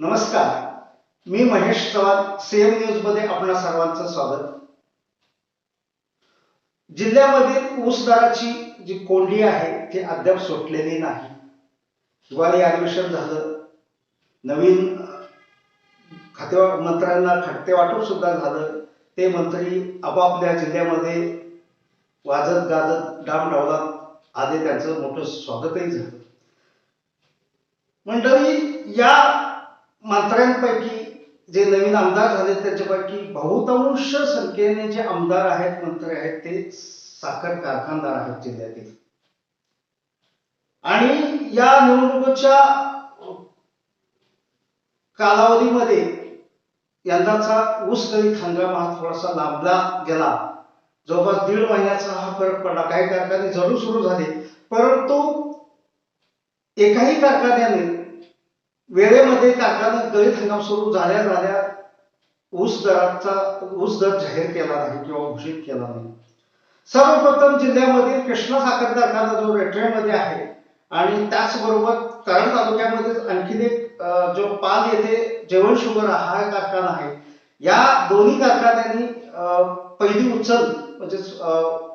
नमस्कार. मी महेश चव्हाण सीएम न्यूजमध्ये आपणा सर्वांचं स्वागत. जिल्ह्यामधील ऊस दराची जी कोंडी आहे ती अद्याप सुटलेली नाही. हिवाळी अधिवेशन झालं. नवीन खाते मंत्र्यांना खटते वाटप सुद्धा झालं. ते मंत्री आपापल्या जिल्ह्यामध्ये वाजत गाजत डामडावलात आधी त्यांचं मोठं स्वागतही झालं. मंडळी या मंत्र्यांपैकी जे नवीन आमदार झाले त्याच्यापैकी बहुतांश संख्येने जे आमदार आहेत मंत्री आहेत ते साखर कारखानदार आहेत जिल्ह्यातील. आणि या निवडणुकीच्या कालावधीमध्ये यंदाचा ऊस गळीत हंगाम हा थोडासा लांबला गेला. जवळपास दीड महिन्याचा हा फरक पडला. काही कारखाने जरूर सुरू झाले. परंतु एकाही कारखान्याने वेळेमध्ये कारखाना गळीत हंगाम सुरू झाल्या झाल्या ऊस दराचा ऊस दर जाहीर केला नाही किंवा घोषित केला नाही. सर्वप्रथम जिल्ह्यामध्ये कृष्णा साखर कारखाना जो रेट्रेमध्ये आहे आणि त्याचबरोबर कराड तालुक्यामध्ये आणखीन एक जो पाल येथे जेवण शुगर हा कारखाना आहे. या दोन्ही कारखान्यांनी अं, पहिली उचल म्हणजे अं,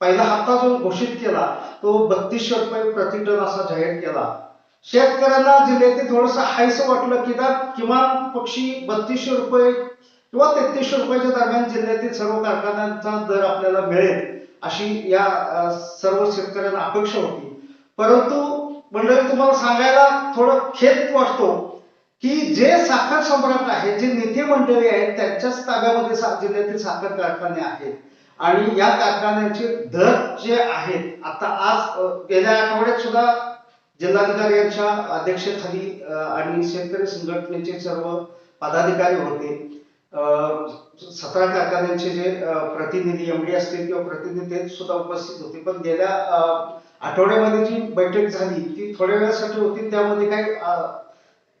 पहिला हप्ता जो घोषित केला तो बत्तीसशे रुपये प्रति टन असा जाहीर केला. शेतकऱ्यांना जिल्ह्यातील थोडस हायस वाटलं की ना किमान पक्षी बत्तीसशे रुपये किंवा तेहतीसशे रुपयाच्या दरम्यान जिल्ह्यातील सर्व कारखान्यांचा दर आपल्याला मिळेल अशी या सर्व शेतकऱ्यांना अपेक्षा होती. परंतु मंडळी तुम्हाला सांगायला थोडं खेद वाटतो की जे साखर सम्राट आहे जे नेते मंडळी आहेत त्यांच्याच ताब्यामध्ये जिल्ह्यातील साखर कारखाने आहेत. आणि या कारखान्याचे दर जे आहेत आता आज गेल्या आठवड्यात सुद्धा जिल्हाधिकारी यांच्या अध्यक्षतेखाली आणि शेतकरी संघटनेचे सर्व पदाधिकारी होते. सतरा कारखान्यांचे जे प्रतिनिधी एमडी असतील किंवा प्रतिनिधी सुद्धा उपस्थित होते. पण गेल्या आठवड्यामध्ये जी बैठक झाली ती थोड्या वेळासाठी होती त्यामध्ये काही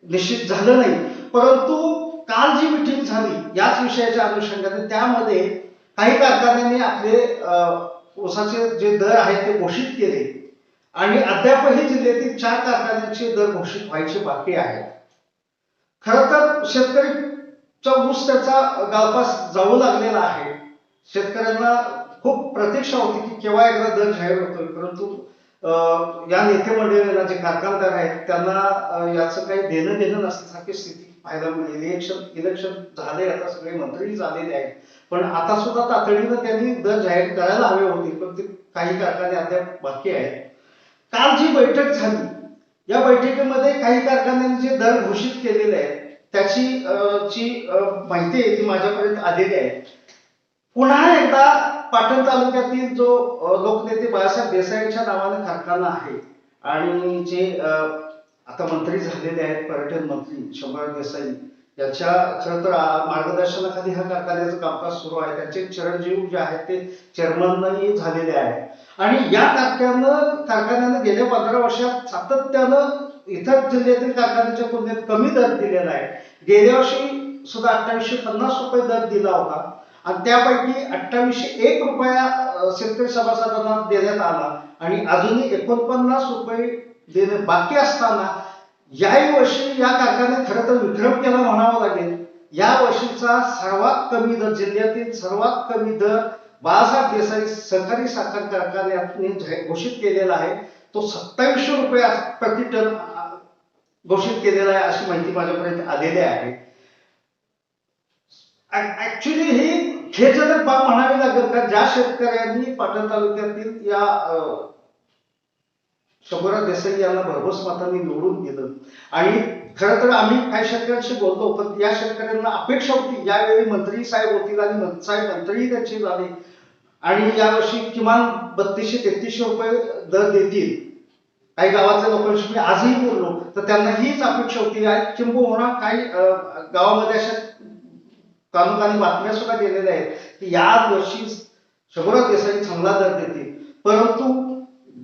निश्चित झालं नाही. परंतु काल जी मिटिंग झाली याच विषयाच्या अनुषंगाने त्यामध्ये काही कारखान्यांनी आपले अं, ऊसाचे जे दर आहेत ते घोषित केले. आणि अद्यापही जिल्ह्यातील चार कारखान्यांचे दर घोषित व्हायचे बाकी आहेत. खर तर शेतकरीचा ऊस त्याचा गावपास जाऊ लागलेला आहे. शेतकऱ्यांना खूप प्रतीक्षा होती की केव्हा एकदा दर जाहीर होतोय परंतु अं, या नेते मंडळीला जे कारखानदार आहेत त्यांना याचं काही देणं देणं नसल्यासारखी स्थिती पाहायला मिळेल इलेक्शन इलेक्शन झाले आता सगळे मंत्री झालेले आहेत. पण आता सुद्धा तातडीनं त्यांनी दर जाहीर करायला हवे होते पण ते काही कारखाने अद्याप बाकी आहेत. काल जी बैठक झाली या बैठकीमध्ये काही कारखान्यांनी जे दर घोषित केलेले आहेत त्याची अं, जी माहिती आहे ती माझ्यापर्यंत आलेली आहे. पुन्हा एकदा पाटण तालुक्यातील जो लोकनेते बाळासाहेब देसाईच्या नावाने कारखाना आहे आणि जे अं, आता मंत्री झालेले आहेत पर्यटन मंत्री शंभर देसाई. याच्या खरं तर मार्गदर्शनाखाली ह्या कारखान्याचं कामकाज सुरू आहे. त्यांचे चिरंजीव जे आहेत ते चेअरमनही झालेले आहेत. आणि या कारखान्यानं कारखान्यानं गेल्या पंधरा वर्षात सातत्यानं इतर जिल्ह्यातील कारखान्याच्या तुलनेत कमी दर दिलेला आहे. गेल्या वर्षी सुद्धा अठ्ठावीसशे पन्नास रुपये दर दिला होता. आणि त्यापैकी अठ्ठावीसशे एक रुपया शेतकरी सभासदांना देण्यात आला. आणि अजूनही एकोणपन्नास रुपये देणं बाकी असताना याही वर्षी या कारखान्यात खरं तर विक्रम केला म्हणावा लागेल. या वर्षीचा सर्वात कमी दर जिल्ह्यातील सर्वात कमी दर बाळासाहेब देसाई सहकारी साखर कारखान्याने घोषित केलेला आहे. तो सत्तावीसशे रुपये प्रति टन घोषित केलेला आहे अशी माहिती माझ्यापर्यंत आलेली आहे. ऍक्च्युली ही खेदजनक बाब म्हणावी लागेल का ज्या शेतकऱ्यांनी पाटण तालुक्यातील या शंभरा देसाई यांना भरघोस मतांनी निवडून दिलं. आणि खरं तर आम्ही काही शेतकऱ्यांशी बोलतो पण या शेतकऱ्यांना अपेक्षा होती. यावेळी मंत्री साहेब होतील आणि साहेब मंत्रीही त्यांचे झाले. आणि यावर्षी किमान बत्तीसशे तेहतीसशे रुपये दर देतील. काही गावातल्या लोकांशी मी आजही बोललो तर त्यांना हीच अपेक्षा होती. किंबहुना काही गावामध्ये अशा कानोकानी बातम्या सुद्धा गेलेल्या आहेत की या वर्षी शंभरा देसाई चांगला दर देतील. परंतु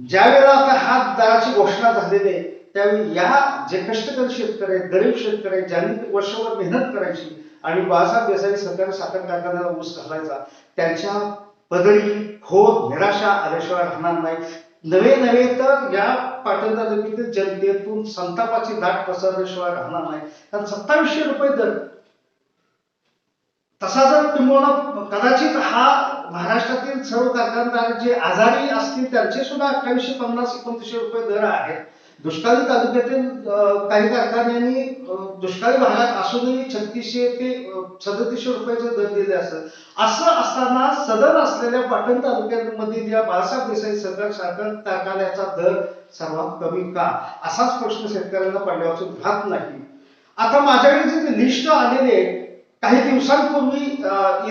ज्या वेळेला आता हा दराची घोषणा झालेली आहे त्यावेळी या जे कष्टकरी शेतकरी आहेत गरीब शेतकरी आहेत ज्यांनी वर्षभर मेहनत करायची आणि बाळासाहेब देसाई सरकारी साखर कारखान्याला ऊस घालायचा त्यांच्या पदरी खोद निराशा आल्याशिवाय राहणार नाही. नवे नवे तर या पाटण तालुक्यातील जनतेतून संतापाची दाट पसरल्याशिवाय राहणार नाही. कारण सत्तावीसशे रुपये दर. तसा जर तुम्हाला कदाचित हा महाराष्ट्रातील सर्व कारखानदार जे आजारी असतील त्यांचे सुद्धा अठ्ठावीसशे पन्नास एकोणतीसशे रुपये दर आहे दुष्काळी तालुक्यातील काही कारखान्यांनी दुष्काळी भागात असूनही छत्तीसशे ते सदतीसशे रुपयाचे दर दिले असत असं असताना सदन असलेल्या पाटण तालुक्यामध्ये या बाळासाहेब देसाई सरकार साखर कारखान्याचा दर सर्वात कमी का? असाच प्रश्न शेतकऱ्यांना पडल्यापासून राहत नाही. आता माझ्याकडे जे लिस्ट आलेले आहे काही दिवसांपूर्वी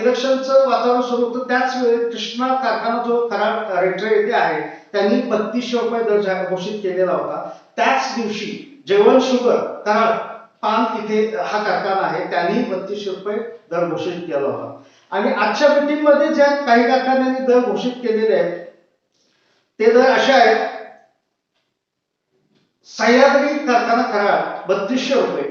इलेक्शनचं वातावरण सुरू होतं. त्याच वेळी कृष्णा कारखाना जो कराड रेट्रे येथे आहे त्यांनी बत्तीसशे रुपये दर घोषित केलेला होता. त्याच दिवशी जेवण शुगर कराड पान इथे हा कारखाना आहे. त्यांनी बत्तीसशे रुपये दर घोषित केला होता. आणि आजच्या मीटिंगमध्ये ज्या काही कारखान्यांनी दर घोषित केलेले आहेत ते दर असे आहेत. सह्याद्री कारखाना कराड बत्तीसशे रुपये.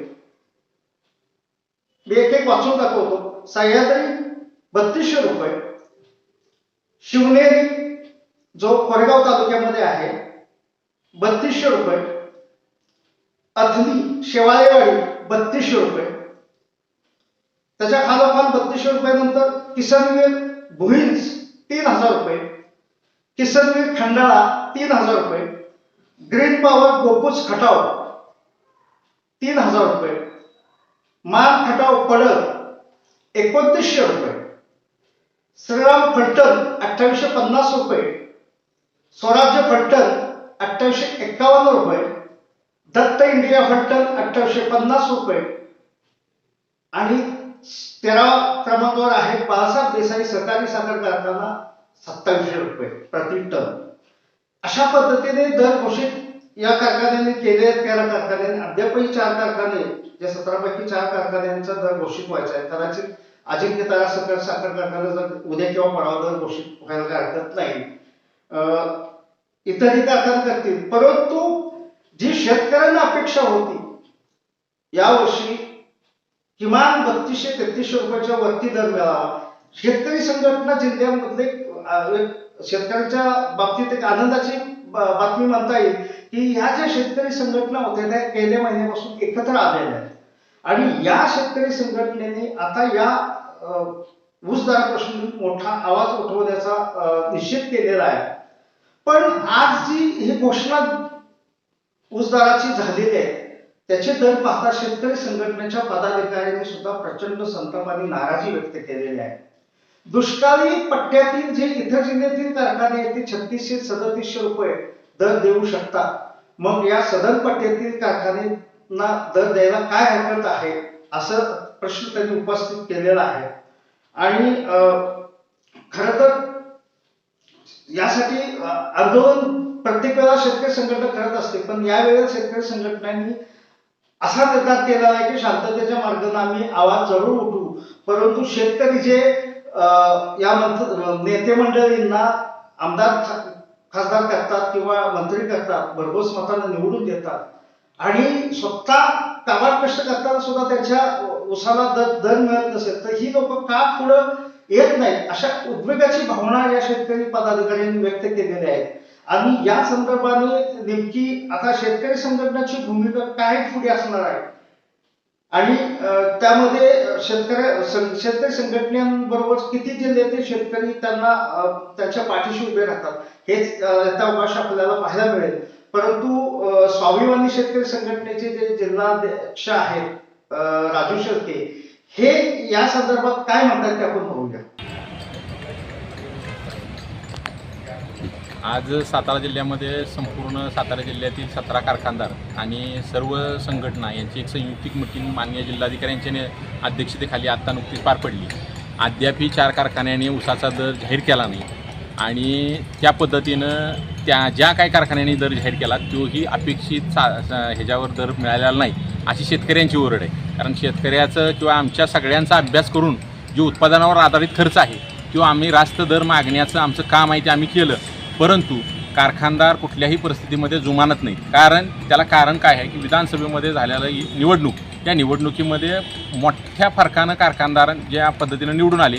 मी एक एक वाचून दाखवतो. सह्याद्री बत्तीसशे रुपये. शिवनेरी जो कोरेगाव तालुक्यामध्ये आहे बत्तीसशे रुपये. अथनी शेवाळेवाडी बत्तीसशे रुपये. त्याच्या खालोखाल बत्तीसशे रुपयानंतर किसनवीर भुईंज तीन हजार रुपये. किसनवीर खंडाळा तीन हजार रुपये. ग्रीन पॉवर गोपूस खटाव तीन हजार रुपये. मान खटाव पडत एकोणतीसशे रुपये. श्रीराम फलटण अठ्ठावीसशे पन्नास रुपये. स्वराज्य फलटण अठ्ठावीसशे एक्कावन्न रुपये. दत्त इंडिया फलटण अठ्ठावीसशे पन्नास रुपये. आणि तेरा क्रमांकावर आहे बाळासाहेब देसाई सहकारी साखर कारखाना सत्तावीसशे रुपये प्रति टन. अशा पद्धतीने दर घोषित या कारखान्यांनी केले आहेत त्या कारखान्यांनी अद्यापही चार कारखाने या सतरापैकी चार कारखान्यांचा दर घोषित व्हायचा आहे. कदाचित अजिंक्य तारा साखर साखर कारखाना जर उद्या किंवा परवा दर घोषित व्हायला काय हरकत नाही. अं, इतरही कारखाने करतील. परंतु जी शेतकऱ्यांना अपेक्षा होती यावर्षी किमान बत्तीसशे तेहतीसशे रुपयाच्या वरती दर मिळावा शेतकरी संघटना जिल्ह्यामधले शेतकऱ्यांच्या बाबतीत एक आनंदाची बातमी म्हणता येईल की ह्या ज्या शेतकरी संघटना होत्या त्या गेल्या महिन्यापासून एकत्र आलेल्या आहेत. आणि या शेतकरी संघटनेने आता या ऊसदारापासून मोठा आवाज उठवण्याचा अं, निश्चित केलेला आहे. पण आज जी ही घोषणा ऊसदाराची झालेली आहे त्याचे दर पाहता शेतकरी संघटनेच्या पदाधिकाऱ्यांनी सुद्धा प्रचंड संताप आणि नाराजी व्यक्त केलेली आहे. दुष्काळी पट्ट्यातील जे इतर जिल्ह्यातील कारखाने आहेत ते छत्तीसशे सदतीसशे रुपये दर देऊ शकतात. मग या सदन पट्ट्यातील कारखान्यांना दर द्यायला काय हरकत आहे असं प्रश्न त्यांनी उपस्थित केलेला आहे. आणि खर तर यासाठी आंदोलन प्रत्येक वेळा शेतकरी संघटना करत असते पण यावेळेला शेतकरी संघटनांनी असा निर्धार केला आहे की शांततेच्या मार्गाने आम्ही आवाज जरूर उठू परंतु शेतकरी जे या मंत्र नेते मंडळींना आमदार खा- खासदार करतात किंवा मंत्री करतात भरघोस मतानं निवडून देतात. आणि स्वतः कामात कष्ट करताना सुद्धा त्यांच्या उसाला दर दर मिळत नसेल तर ही लोक का पुढं येत नाहीत? अशा उद्वेगाची भावना या शेतकरी पदाधिकाऱ्यांनी व्यक्त केलेल्या आहेत. आणि या संदर्भाने नेमकी आता शेतकरी संघटनाची भूमिका काय पुढे असणार आहे? आणि त्यामध्ये शेतकऱ्या शेतकरी संघटनांबरोबर किती जिल्ह्यातील शेतकरी त्यांना अं, त्यांच्या पाठीशी उभे राहतात हेच अं, अवकाश आपल्याला पाहायला मिळेल. परंतु अं, स्वाभिमानी शेतकरी संघटनेचे जे जिल्हाध्यक्ष आहेत राजू शेळके हे या संदर्भात काय म्हणतात ते आपण बघूया. आज सातारा जिल्ह्यामध्ये संपूर्ण सातारा जिल्ह्यातील सतरा कारखानदार आणि सर्व संघटना यांची एक संयुक्तिक मिटिंग मान्य जिल्हाधिकाऱ्यांच्या अध्यक्षतेखाली आत्ता नुकतीच पार पडली. अद्यापही चार कारखान्यांनी उसाचा दर जाहीर केला नाही आणि त्या पद्धतीनं त्या ज्या काही कारखान्यांनी दर जाहीर केला तोही अपेक्षित सा सा- ह्याच्यावर दर मिळालेला नाही अशी शेतकऱ्यांची ओरड आहे. कारण शेतकऱ्याचं किंवा आमच्या सगळ्यांचा अभ्यास करून जो उत्पादनावर आधारित खर्च आहे किंवा आम्ही रास्त दर मागण्याचं आमचं काम आहे ते आम्ही केलं. परंतु कारखानदार कुठल्याही परिस्थितीमध्ये जुमानत नाही कारण त्याला कारण काय आहे की विधानसभेमध्ये झालेलं निवडणूक त्या निवडणुकीमध्ये मोठ्या फरकानं कारखानदार ज्या पद्धतीनं निवडून आले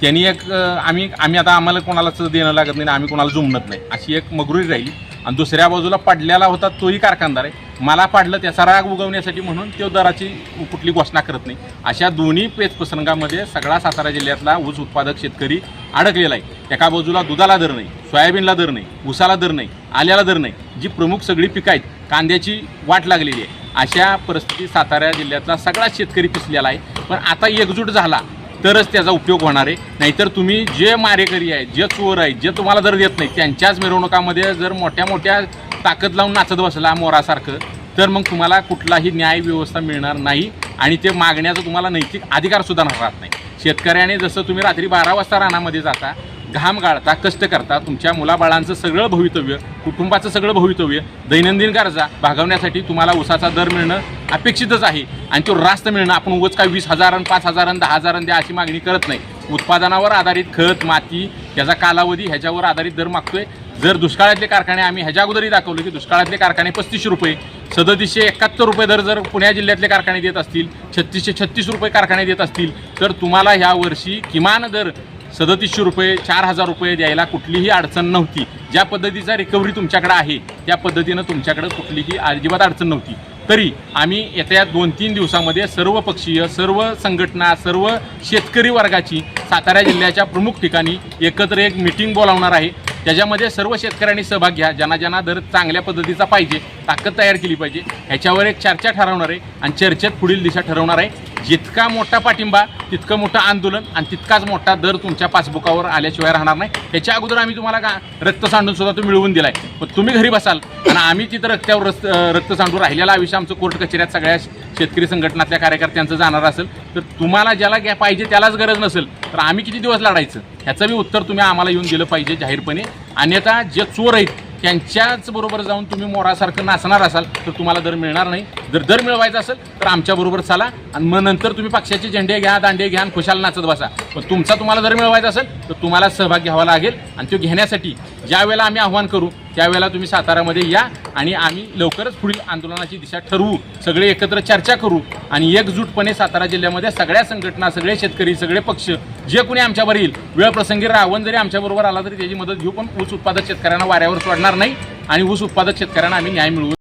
त्यांनी एक आम्ही आम्ही आता आम्हाला कोणालाच देणं लागत नाही आम्ही कोणाला जुमणत नाही. अशी एक मगरुरी राहिली. आणि दुसऱ्या बाजूला पडलेला होता तोही कारखानदार आहे. मला पाडलं त्याचा राग उगवण्यासाठी म्हणून तो दराची कुठली घोषणा करत नाही. अशा दोन्ही पेच प्रसंगामध्ये सगळा सातारा जिल्ह्यातला ऊस उत्पादक शेतकरी अडकलेला आहे. एका बाजूला दुधाला दर नाही. सोयाबीनला दर नाही ऊसाला दर नाही आल्याला दर नाही जी प्रमुख सगळी पिकं आहेत कांद्याची वाट लागलेली आहे. अशा परिस्थितीत सातारा जिल्ह्यातला सगळा शेतकरी पिसलेला आहे. पण आता एकजूट झाला तरच त्याचा उपयोग होणार आहे. नाहीतर तुम्ही जे मारेकरी आहेत जे चोर आहेत जे तुम्हाला दर देत नाही त्यांच्याच मिरवणुकामध्ये जर मोठ्या मोठ्या ताकद लावून नाचत बसला मोरासारखं तर मग तुम्हाला कुठलाही न्याय व्यवस्था मिळणार नाही आणि ते मागण्याचा तुम्हाला नैतिक अधिकारसुद्धा राहत नाही. शेतकऱ्याने जसं तुम्ही रात्री बारा वाजता रानामध्ये जाता घाम गाळता कष्ट करता तुमच्या मुलाबाळांचं सगळं भवितव्य कुटुंबाचं सगळं भवितव्य दैनंदिन गरजा भागवण्यासाठी तुम्हाला उसाचा दर मिळणं अपेक्षितच आहे. आणि तो रास्त मिळणं आपण उगाच काय वीस हजार पाच हजार दहा हजार द्या अशी मागणी करत नाही. उत्पादनावर आधारित खत माती त्याचा कालावधी ह्याच्यावर आधारित दर मागतोय. जर दुष्काळातले कारखाने आम्ही ह्याच्या अगोदरही दाखवलं की दुष्काळातले कारखाने पस्तीसशे रुपये सदतीसशे एकाहत्तर रुपये दर जर पुण्या जिल्ह्यातले कारखाने देत असतील छत्तीसशे छत्तीस रुपये कारखाने देत असतील तर तुम्हाला ह्या वर्षी किमान दर सदतीसशे रुपये चार हजार रुपये द्यायला कुठलीही अडचण नव्हती. ज्या पद्धतीचा रिकव्हरी तुमच्याकडे आहे त्या पद्धतीनं तुमच्याकडे कुठलीही अजिबात अडचण नव्हती. तरी आम्ही येत्या दोन तीन दिवसामध्ये सर्व पक्षीय सर्व संघटना सर्व शेतकरी वर्गाची सातारा जिल्ह्याच्या प्रमुख ठिकाणी एकत्र एक मिटिंग बोलावणार आहे. त्याच्यामध्ये सर्व शेतकऱ्यांनी सहभाग घ्या. ज्यांना ज्यांना दर चांगल्या पद्धतीचा पाहिजे ताकद तयार केली पाहिजे ह्याच्यावर एक चर्चा ठरवणार आहे आणि चर्चेत पुढील दिशा ठरवणार आहे. जितका मोठा पाठिंबा तितकं मोठं आंदोलन आणि तितकाच मोठा दर तुमच्या पासबुकावर आल्याशिवाय राहणार नाही. त्याच्या अगोदर आम्ही तुम्हाला का रक्त सांडून सुद्धा तो मिळवून दिलाय. पण तुम्ही घरी बसाल आणि आम्ही तिथं रक्त्यावर रस्त रक्त सांडून राहिलेला आयुष्य आमचं कोर्ट कचेऱ्यात सगळ्या शेतकरी संघटनातल्या कार्यकर्त्यांचं जाणार असेल तर तुम्हाला ज्याला घ्या पाहिजे त्यालाच गरज नसेल तर आम्ही किती दिवस लढायचं? ह्याचं बी उत्तर तुम्ही आम्हाला येऊन दिलं पाहिजे जाहीरपणे. अन्यथा जे चोर आहेत त्यांच्याच बरोबर जाऊन तुम्ही मोरासारखं नाचणार असाल तर तुम्हाला दर मिळणार नाही. जर दर मिळवायचा असेल तर आमच्याबरोबर चला आणि मग नंतर तुम्ही पक्षाचे झेंडे घ्या दांडे घ्या आणि खुशाल नाचत बसा. पण तुमचा तुम्हाला जर मिळवायचा असेल तर तुम्हाला सहभाग घ्यावा लागेल आणि तो घेण्यासाठी ज्या वेळेला आम्ही आव्हान करू त्यावेळेला तुम्ही सातारामध्ये या आणि आम्ही लवकरच पुढील आंदोलनाची दिशा ठरवू सगळे एकत्र चर्चा करू आणि एकजूटपणे सातारा जिल्ह्यामध्ये सगळ्या संघटना सगळे शेतकरी सगळे पक्ष जे कोणी आमच्यावर येईल वेळ प्रसंगी रावण जरी आमच्याबरोबर आला तरी त्याची मदत घेऊ पण ऊस उत्पादक शेतकऱ्यांना वाऱ्यावर सोडणार नाही आणि ऊस उत्पादक शेतकऱ्यांना आम्ही न्याय मिळवू.